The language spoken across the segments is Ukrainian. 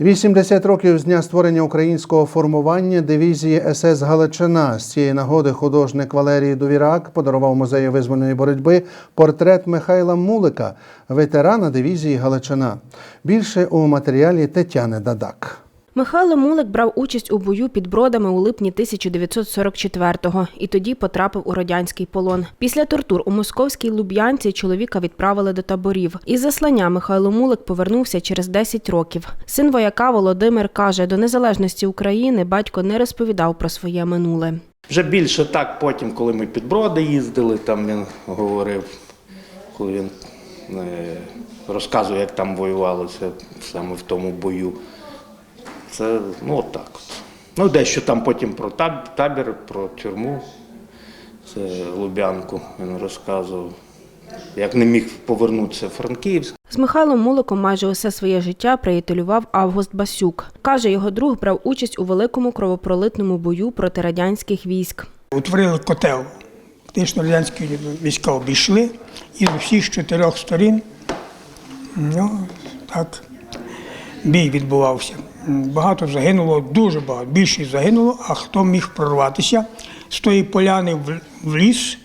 80 років з дня створення українського формування дивізії СС Галичина. З цієї нагоди художник Валерій Довірак подарував музею визвольної боротьби портрет Михайла Мулика, ветерана дивізії Галичина. Більше у матеріалі Тетяни Дадак. Михайло Мулик брав участь у бою під Бродами у липні 1944-го і тоді потрапив у радянський полон. Після тортур у московській Луб'янці чоловіка відправили до таборів. Із заслання Михайло Мулик повернувся через 10 років. Син вояка Володимир каже, до незалежності України батько не розповідав про своє минуле. Вже більше так потім, коли ми під Броди їздили, там він говорив, коли він е, розказує, як там воювалося саме в тому бою. Це ну от так от. Ну, дещо там потім про табір, про тюрму, це Лубянку він розказував. Як не міг повернутися в Франківськ. З Михайлом Муликом майже усе своє життя приятелював Август Басюк. Каже, його друг брав участь у великому кровопролитному бою проти радянських військ. Утворили котел. Фактично радянські війська обійшли і з усіх чотирьох сторін ну, так, бій відбувався. Багато загинуло, дуже багато. Більшість загинуло, а хто міг прорватися з тої поляни в- ліс,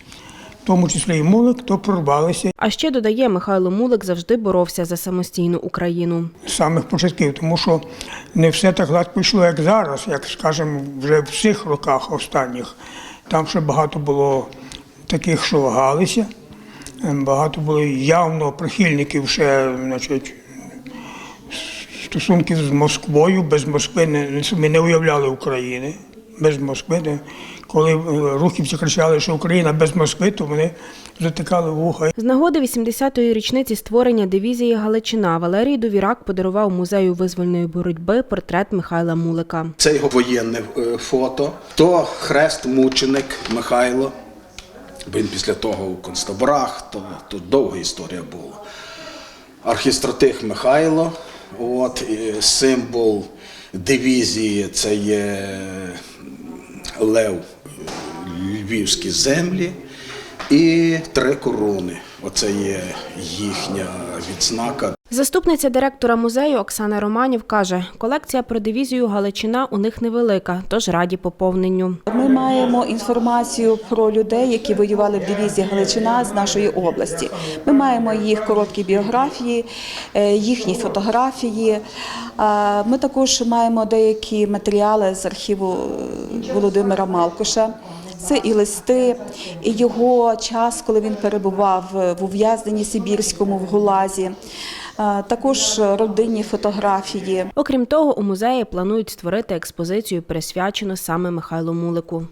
в тому числі і мулик, то прорвалися А ще додає, Михайло Мулик завжди боровся за самостійну Україну. з самих початків, тому що не все так гладко пішло, як зараз, як скажімо, вже в цих роках останніх. Там ще багато було таких, що вагалися. Ем, Багато було явно прихильників ще, значить, стосунків з Москвою. Без Москви не, ми не уявляли України. Без Москви. не- Коли е, рухівці кричали, що Україна без Москви, то вони затикали вуха. З нагоди 80-ї річниці створення дивізії Галичина Валерій Довірак подарував музею визвольної боротьби портрет Михайла Мулика. Це його воєнне е, фото. То хрест мученик Михайло. Він після того у концтаборах, то тут довга історія була. Архістратих Михайло, от, символ дивізії це є лев львівські землі і три корони. Оце є їхня відзнака. Заступниця директора музею Оксана Романів каже, колекція про дивізію Галичина у них невелика, тож раді поповненню. Ми маємо інформацію про людей, які воювали в дивізії Галичина з нашої області. Ми маємо їх короткі біографії, е, їхні фотографії. Ми також маємо деякі матеріали з архіву е, Володимира Малкуша. Це і листи, і його час, коли він перебував в ув'язненні Сибірському в Гулазі. Також родинні фотографії. Окрім того, у музеї планують створити експозицію, присвячену саме Михайлу Мулику.